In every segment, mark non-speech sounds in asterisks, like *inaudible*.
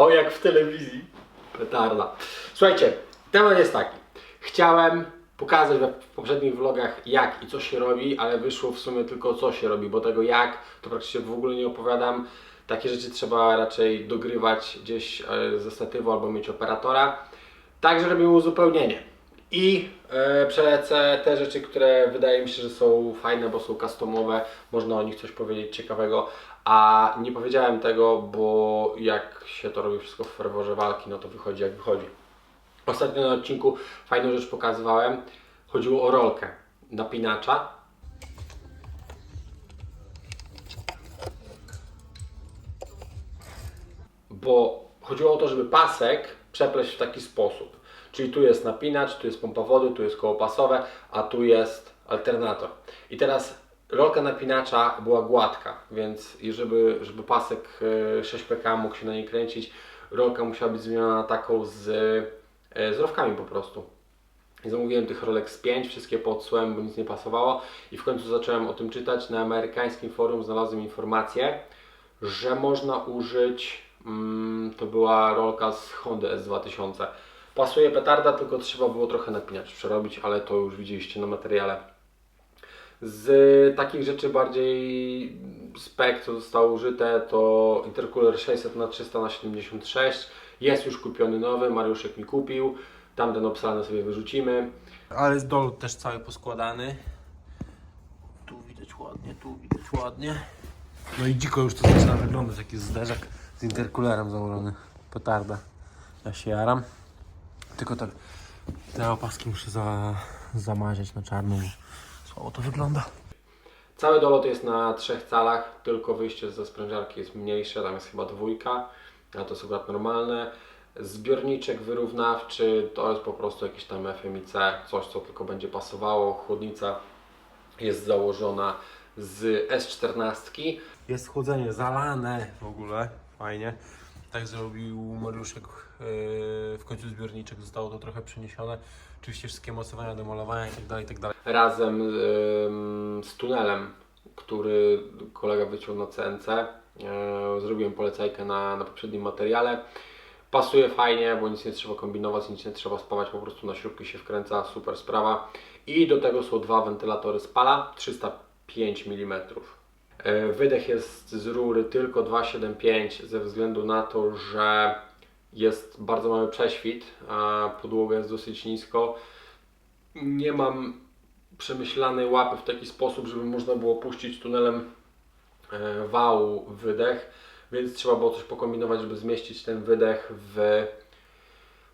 O, jak w telewizji. Petarda. Słuchajcie, temat jest taki. Chciałem pokazać w poprzednich vlogach jak i co się robi, ale wyszło w sumie tylko co się robi, bo tego jak to praktycznie w ogóle nie opowiadam. Takie rzeczy trzeba raczej dogrywać gdzieś e, ze statywu albo mieć operatora. Także robimy uzupełnienie. I e, przelecę te rzeczy, które wydaje mi się, że są fajne, bo są customowe, można o nich coś powiedzieć ciekawego, a nie powiedziałem tego, bo jak się to robi wszystko w ferworze walki, no to wychodzi jak wychodzi. Ostatnio na odcinku fajną rzecz pokazywałem. Chodziło o rolkę napinacza. Bo chodziło o to, żeby pasek przepleść w taki sposób. Czyli tu jest napinacz, tu jest pompa wody, tu jest koło pasowe, a tu jest alternator. I teraz rolka napinacza była gładka, więc żeby, żeby pasek e, 6pk mógł się na niej kręcić, rolka musiała być zmieniona na taką z, e, z rowkami po prostu. I zamówiłem tych rolek z 5, wszystkie podsłem, bo nic nie pasowało. I w końcu zacząłem o tym czytać. Na amerykańskim forum znalazłem informację, że można użyć, mm, to była rolka z Hondy S2000. Pasuje petarda, tylko trzeba było trochę napinacz przerobić, ale to już widzieliście na materiale. Z takich rzeczy bardziej spek, co zostało użyte, to intercooler 600 na 300 na 76 Jest już kupiony nowy, Mariuszek mi kupił. Tamten obsalany sobie wyrzucimy. Ale jest dolot też cały poskładany. Tu widać ładnie, tu widać ładnie. No i dziko już to zaczyna wyglądać, jak jest zderzak z intercoolerem założony. Petarda. Ja się jaram. Tylko tak te opaski muszę za, zamaziać na czarno, bo słabo to wygląda. Cały dolot jest na trzech calach, tylko wyjście ze sprężarki jest mniejsze, tam jest chyba dwójka, a to jest akurat normalne. Zbiorniczek wyrównawczy to jest po prostu jakiś tam FMIC, coś co tylko będzie pasowało. Chłodnica jest założona z S14. Jest chłodzenie zalane w ogóle, fajnie. Tak zrobił Mariuszek, yy, w końcu zbiorniczek zostało to trochę przeniesione. Oczywiście wszystkie mocowania do malowania i tak dalej, i tak. Razem z tunelem, który kolega wyciął na CNC. Yy, zrobiłem polecajkę na, na poprzednim materiale. Pasuje fajnie, bo nic nie trzeba kombinować, nic nie trzeba spawać, po prostu na śrubki się wkręca, super sprawa. I do tego są dwa wentylatory spala, 305 mm. E, Wydech jest z rury tylko 2,75 ze względu na to, że jest bardzo mały prześwit, a podłoga jest dosyć nisko. Nie mam przemyślanej łapy w taki sposób, żeby można było puścić tunelem e, wału wydech, więc trzeba było coś pokombinować, żeby zmieścić ten wydech w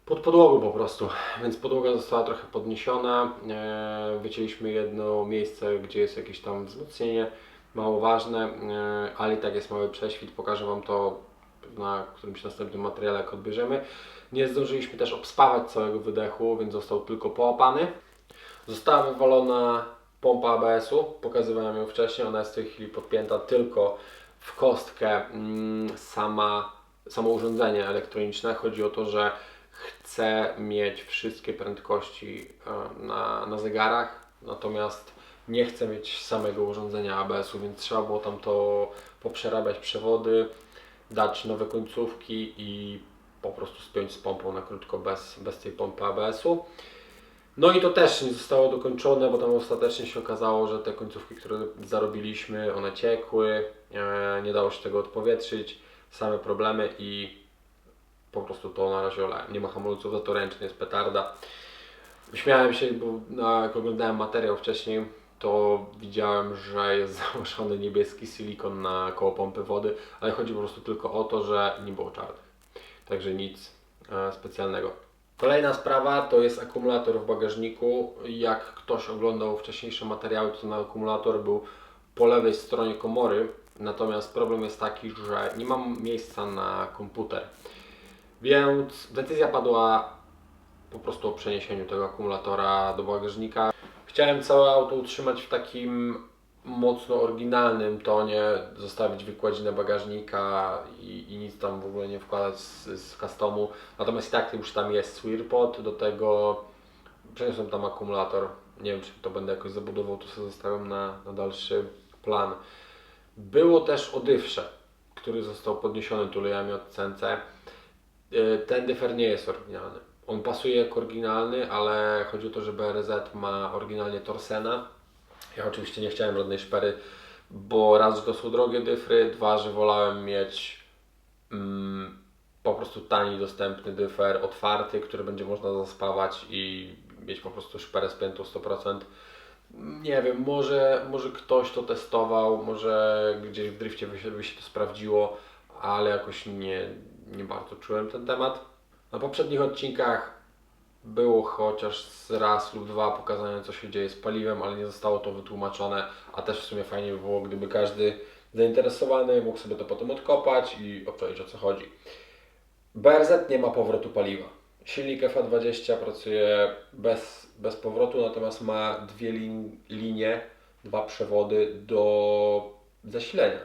pod podłogą po prostu. Więc podłoga została trochę podniesiona. E, wycięliśmy jedno miejsce, gdzie jest jakieś tam wzmocnienie, mało ważne, e, ale i tak jest mały prześwit. Pokażę Wam to na którymś następnym materiale, jak odbierzemy. Nie zdążyliśmy też obspawać całego wydechu, więc został tylko połapany. Została wywalona pompa ABS-u, pokazywałem ją wcześniej, ona jest w tej chwili podpięta tylko w kostkę mm, sama, samo urządzenie elektroniczne. Chodzi o to, że chcę mieć wszystkie prędkości e, na, na zegarach, natomiast nie chcę mieć samego urządzenia ABS-u, więc trzeba było tam to poprzerabiać przewody, dać nowe końcówki i po prostu spiąć z pompą na krótko bez, bez tej pompy ABS-u. No i to też nie zostało dokończone, bo tam ostatecznie się okazało, że te końcówki, które zarobiliśmy, one ciekły, e, nie dało się tego odpowietrzyć, same problemy i po prostu to na razie olałem. Nie ma hamulców, za to ręcznie jest petarda. Śmiałem się, bo jak oglądałem materiał wcześniej, to widziałem, że jest *laughs* założony niebieski silikon na koło pompy wody, ale chodzi po prostu tylko o to, że nie było czarnych. Także nic e, specjalnego. Kolejna sprawa to jest akumulator w bagażniku. Jak ktoś oglądał wcześniejsze materiały, to ten akumulator był po lewej stronie komory. Natomiast problem jest taki, że nie mam miejsca na komputer. Więc decyzja padła po prostu o przeniesieniu tego akumulatora do bagażnika. Chciałem całe auto utrzymać w takim mocno oryginalnym tonie, zostawić wykładzinę bagażnika i, i nic tam w ogóle nie wkładać z, z customu. Natomiast i tak już tam jest Swirpot, do tego przeniosłem tam akumulator. Nie wiem, czy to będę jakoś zabudował, to sobie zostawiam na, na dalszy plan. Było też odywsze, który został podniesiony tulejami od CNC Y, Ten dyfer nie jest oryginalny. On pasuje jako oryginalny, ale chodzi o to, że BRZ ma oryginalnie Torsena. Ja oczywiście nie chciałem żadnej szpery, bo raz, że to są drogie dyfry, dwa, że wolałem mieć mm, po prostu tani, dostępny dyfer, otwarty, który będzie można zaspawać i mieć po prostu szperę spiętą 100%. Nie wiem, może, może ktoś to testował, może gdzieś w drifcie by się, by się to sprawdziło, ale jakoś nie, nie bardzo czułem ten temat. Na poprzednich odcinkach było chociaż raz lub dwa pokazane, co się dzieje z paliwem, ale nie zostało to wytłumaczone, a też w sumie fajnie by było, gdyby każdy zainteresowany mógł sobie to potem odkopać i obczaić o co chodzi. BRZ nie ma powrotu paliwa. Silnik FA20 pracuje bez, bez powrotu, natomiast ma dwie lin, linie, dwa przewody do zasilenia.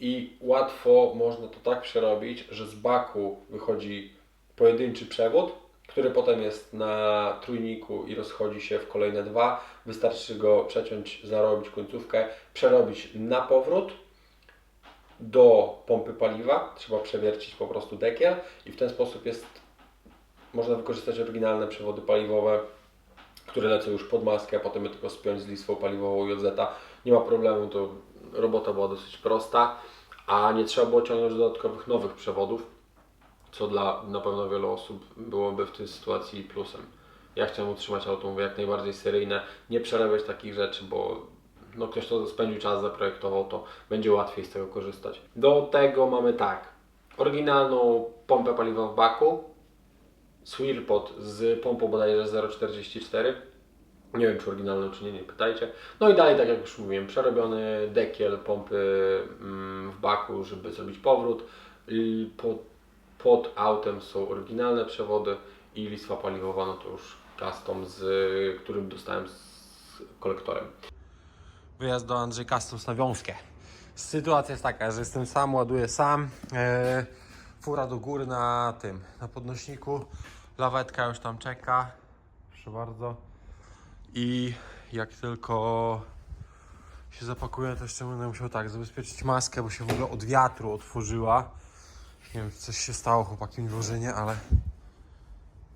I łatwo można to tak przerobić, że z baku wychodzi pojedynczy przewód, który potem jest na trójniku i rozchodzi się w kolejne dwa. Wystarczy go przeciąć, zarobić końcówkę, przerobić na powrót do pompy paliwa. Trzeba przewiercić po prostu dekiel i w ten sposób jest można wykorzystać oryginalne przewody paliwowe, które lecą już pod maskę, a potem je tylko spiąć z listwą paliwową JZ. Nie ma problemu, to robota była dosyć prosta, a nie trzeba było ciągnąć dodatkowych nowych przewodów, co dla na pewno wielu osób byłoby w tej sytuacji plusem. Ja chciałem utrzymać auto mówię, jak najbardziej seryjne, nie przerabiać takich rzeczy, bo no, ktoś to spędził czas, zaprojektował, to będzie łatwiej z tego korzystać. Do tego mamy tak, oryginalną pompę paliwa w baku, Swirlpot z pompą bodajże 0,44. Nie wiem czy oryginalną czy nie, nie pytajcie. No i dalej, tak jak już mówiłem, przerobiony dekiel pompy mm, w baku, żeby zrobić powrót. I pod, autem są oryginalne przewody i listwa paliwowa, no to już custom, z którym dostałem z kolektorem. Wyjazd do Andrzej Customs na wiązkę. Sytuacja jest taka, że jestem sam, ładuję sam. E, fura do góry na tym, na podnośniku. Lawetka już tam czeka. Proszę bardzo. I jak tylko się zapakuję, to jeszcze będę musiał tak zabezpieczyć maskę, bo się w ogóle od wiatru otworzyła. Nie wiem, coś się stało, chłopaki mi nie, ale...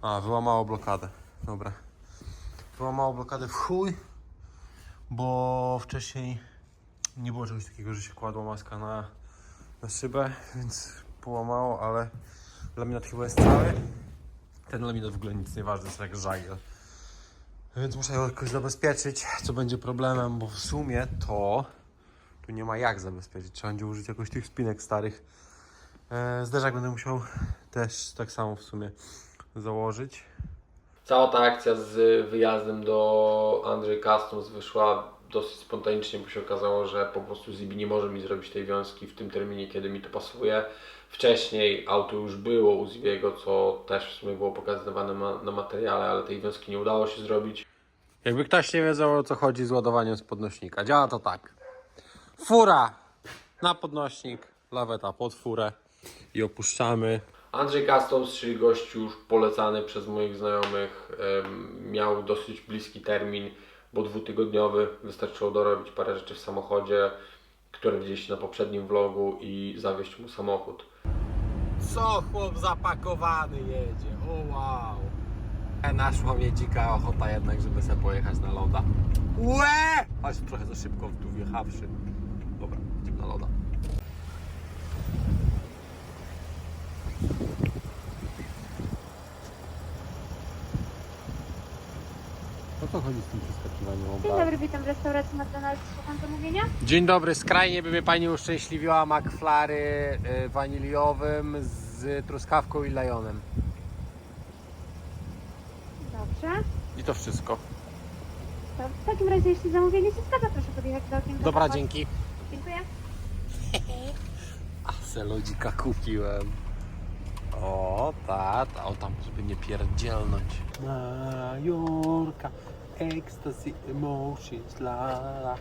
A, wyłamało blokadę. Dobra. Wyłamało blokadę w chuj, bo wcześniej nie było czegoś takiego, że się kładła maska na, na szybę, więc połamało, ale laminat chyba jest cały. Ten laminat w ogóle nic nie ważny, jest jak żagiel. Więc muszę go jakoś zabezpieczyć, co będzie problemem, bo w sumie to tu nie ma jak zabezpieczyć. Trzeba będzie użyć jakoś tych spinek starych. E, zderzak będę musiał też tak samo w sumie założyć. Cała ta akcja z wyjazdem do Andrzej Customs wyszła dosyć spontanicznie, bo się okazało, że po prostu Zibi nie może mi zrobić tej wiązki w tym terminie, kiedy mi to pasuje. Wcześniej auto już było u Zibiego, co też w sumie było pokazywane ma, na materiale, ale tej wiązki nie udało się zrobić. Jakby ktoś nie wiedział o co chodzi z ładowaniem z podnośnika, działa to tak. Fura na podnośnik, laweta pod furę i opuszczamy. Andrzej Customs, czyli gościu już polecany przez moich znajomych, miał dosyć bliski termin, bo dwutygodniowy. Wystarczyło dorobić parę rzeczy w samochodzie, które widzieliście na poprzednim vlogu i zawieźć mu samochód. Co chłop zapakowany jedzie, o wow. Naszła mnie dzika ochota jednak, żeby sobie pojechać na loda. Łe! Chodź trochę za szybko tu wjechawszy. Dobra, idziemy na loda. O co chodzi z tym przeskakiwaniem Dzień dobry, witam w restauracji McDonald's. Słucham zamówienia? Dzień dobry, skrajnie by mnie Pani uszczęśliwiła McFlary y, waniliowym z truskawką i lajonem. Dobrze. I to wszystko. To w takim razie, jeśli zamówienie się zgadza, proszę podjechać do okienka. Dobra, dzięki. Dziękuję. *laughs* A se lodzika kupiłem. O, tata, o tam, żeby nie pierdzielnąć. Majorka, ecstasy, emotions, la, la.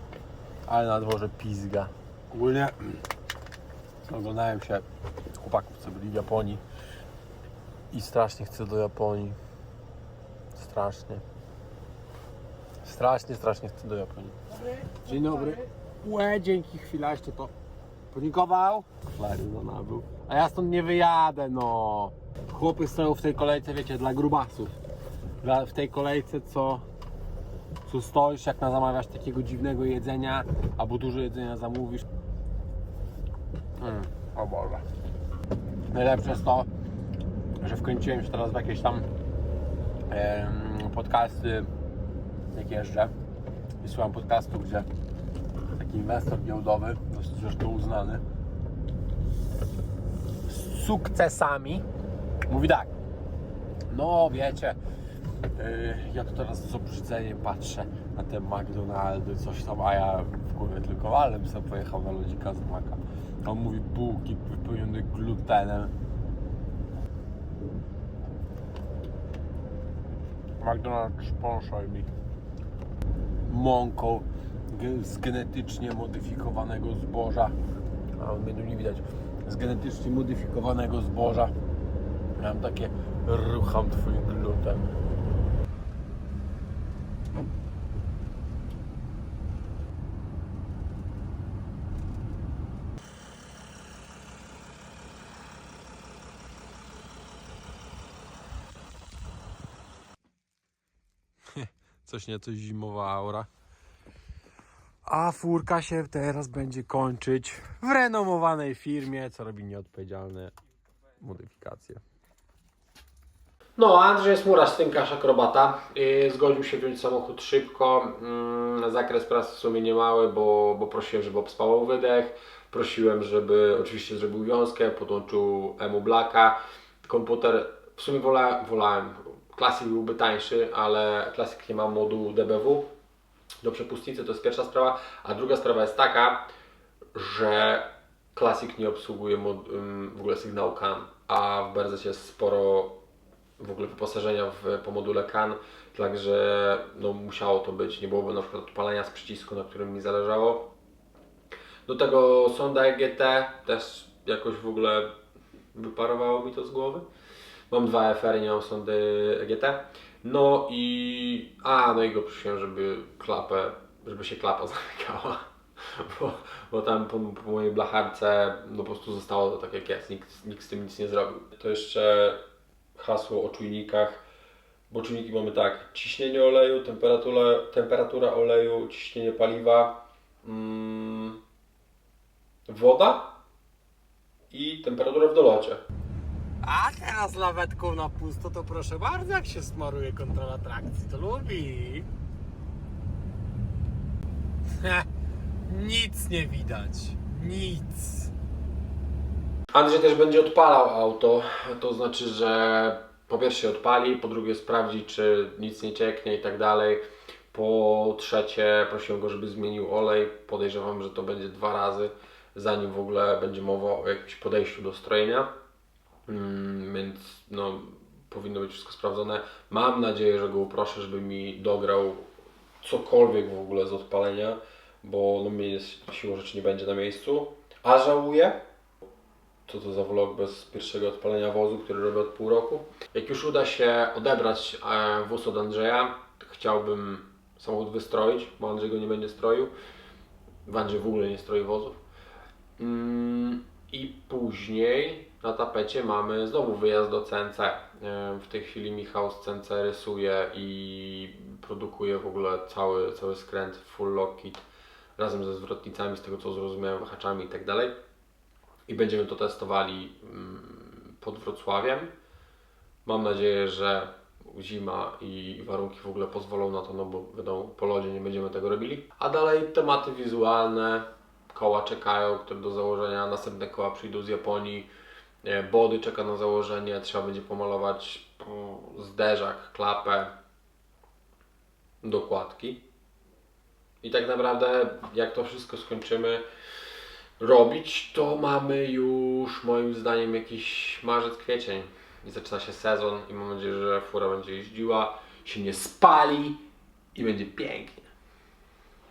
Ale na dworze pizga. Ogólnie oglądałem się chłopaków, co byli w Japonii i strasznie chcę do Japonii. Strasznie. Strasznie, strasznie chcę do Japonii. Dzień dobry. Łe, dzięki, chwila jeszcze to podziękował. Flary no nabył. A ja stąd nie wyjadę, no. chłopy stoją w tej kolejce, wiecie, dla grubasów. Dla, w tej kolejce, co, co stoisz, jak na zamawiasz takiego dziwnego jedzenia, albo dużo jedzenia zamówisz. Mm, o Boże. Najlepsze jest to, że wkręciłem się teraz w jakieś tam podcasty, jak jeżdżę. I słucham podcastu, gdzie taki inwestor giełdowy, zresztą uznany, sukcesami, mówi tak, no wiecie, yy, ja tu teraz z obrzydzeniem patrzę na te McDonaldy, coś tam, a ja w głowie tylko, ale bym sobie pojechał na lodzika z maka. On mówi bułki wypełnione glutenem. McDonald's sponsor mi mąką z genetycznie modyfikowanego zboża. A tu nie widać. Z genetycznie modyfikowanego zboża. Mam takie rucham twój gluten. Coś nieco zimowa aura. A furka się teraz będzie kończyć w renomowanej firmie, co robi nieodpowiedzialne modyfikacje. No, Andrzej jest murarz, stynkarz, akrobata. Yy, zgodził się wziąć samochód szybko. Yy, zakres pracy w sumie niemały, bo, bo prosiłem, żeby obspawał wydech. Prosiłem, żeby oczywiście zrobił wiązkę, podłączył emu blaka. Komputer, w sumie wola, wolałem, Classic byłby tańszy, ale Classic nie ma modułu DBW do przepustnicy, to jest pierwsza sprawa. A druga sprawa jest taka, że Classic nie obsługuje mod, w ogóle sygnału CAN, a w BRZ jest sporo w ogóle wyposażenia w, po module CAN, także no, musiało to być, nie byłoby na przykład odpalania z przycisku, na którym mi zależało. Do tego sonda EGT też jakoś w ogóle wyparowało mi to z głowy. Mam dwa FR, nie mam sondy EGT. No i. A, no i go prosiłem, żeby klapę, żeby się klapa *laughs* zamykała. Bo, bo tam po, po mojej blacharce no po prostu zostało to tak jak jest, nikt, nikt z tym nic nie zrobił. To jeszcze hasło o czujnikach, bo czujniki mamy tak, ciśnienie oleju, temperatura, temperatura oleju, ciśnienie paliwa, mm, woda i temperatura w dolocie. A teraz lawetką na pusto, to proszę bardzo, jak się smaruje kontrola trakcji, to lubi. *laughs* Nic nie widać. Nic. Andrzej też będzie odpalał auto, to znaczy, że po pierwsze odpali, po drugie sprawdzi, czy nic nie cieknie i tak dalej. Po trzecie prosiłem go, żeby zmienił olej. Podejrzewam, że to będzie dwa razy, zanim w ogóle będzie mowa o jakimś podejściu do strojenia. Mm, więc no, powinno być wszystko sprawdzone. Mam nadzieję, że go uproszę, żeby mi dograł cokolwiek w ogóle z odpalenia, bo no, mnie siłą rzeczy nie będzie na miejscu. A żałuję, co to za vlog bez pierwszego odpalenia wozu, który robię od pół roku. Jak już uda się odebrać e, wóz od Andrzeja, chciałbym samochód wystroić, bo Andrzej go nie będzie stroił. W Andrzej w ogóle nie stroi wozów. Mm, później na tapecie mamy znowu wyjazd do CNC. W tej chwili Michał z CNC rysuje i produkuje w ogóle cały, cały skręt full lock kit razem ze zwrotnicami, z tego co zrozumiałem, wahaczami i tak dalej i będziemy to testowali mm, pod Wrocławiem. Mam nadzieję, że zima i warunki w ogóle pozwolą na to, no bo wiadomo, po lodzie nie będziemy tego robili. A dalej tematy wizualne, koła czekają, które do założenia, następne koła przyjdą z Japonii, e, body czeka na założenie, trzeba będzie pomalować zderzak, klapę, dokładki. I tak naprawdę, jak to wszystko skończymy, robić, to mamy już moim zdaniem jakiś marzec, kwiecień i zaczyna się sezon i mam nadzieję, że fura będzie jeździła, się nie spali i będzie pięknie.